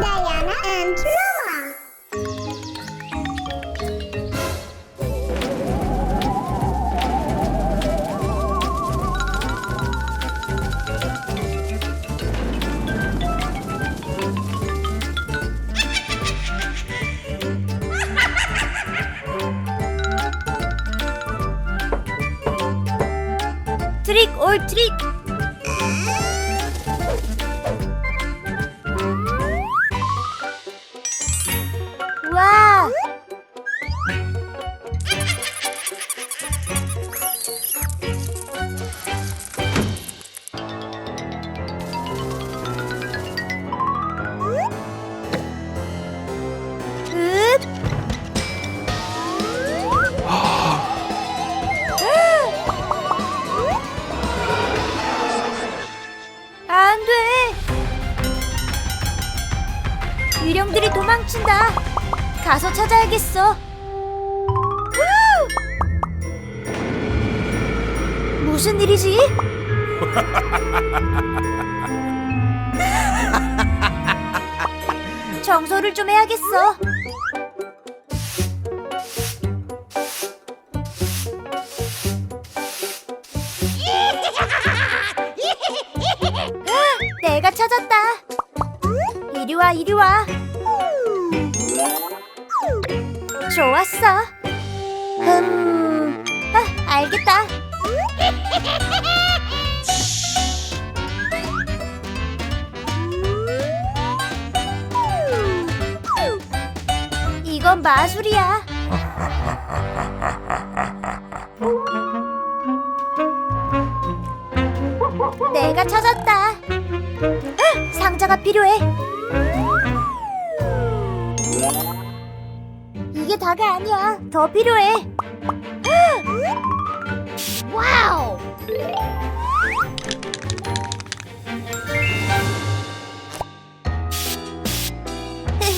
Diana and Noah. Trick or treat. 유령들이 도망친다. 가서 찾아야겠어. 우! 무슨 일이지? 청소를 좀 해야겠어. 내가 찾았다. 와, 이리 와. 좋았어. 음, 아, 알겠다. 이건 마술이야. 내가 찾았다. 헉, 상자가 필요해. 다가 아니야. 더 필요해. 헉! 와우! 헉,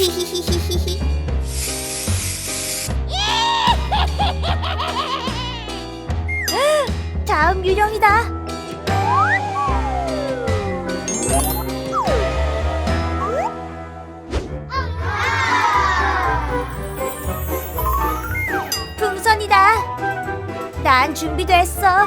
다음 유령이다. 난 준비됐어.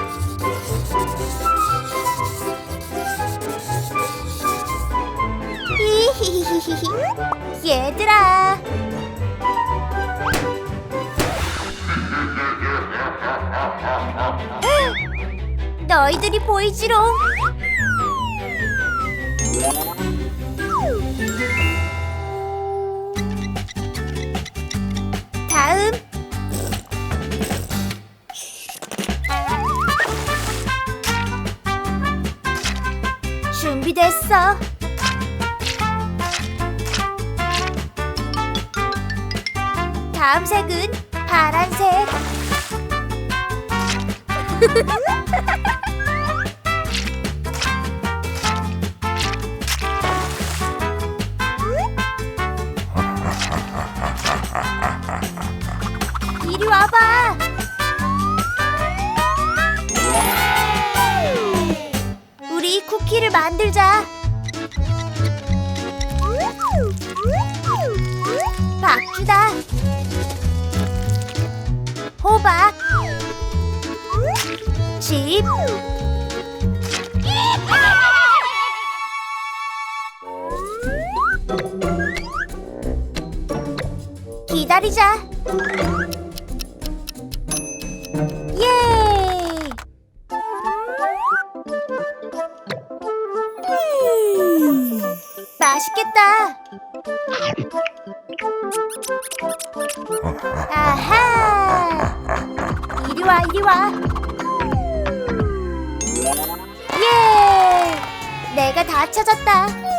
얘들아. 너희들이 보이지롱. 준비됐어. 다음 색은 파란색. 이리 와봐. 만들자. 박주다. 호박. 집. 기다리자. 예! 맛있겠다. 아하! 이리 와, 이리 와. 예! 내가 다 찾았다.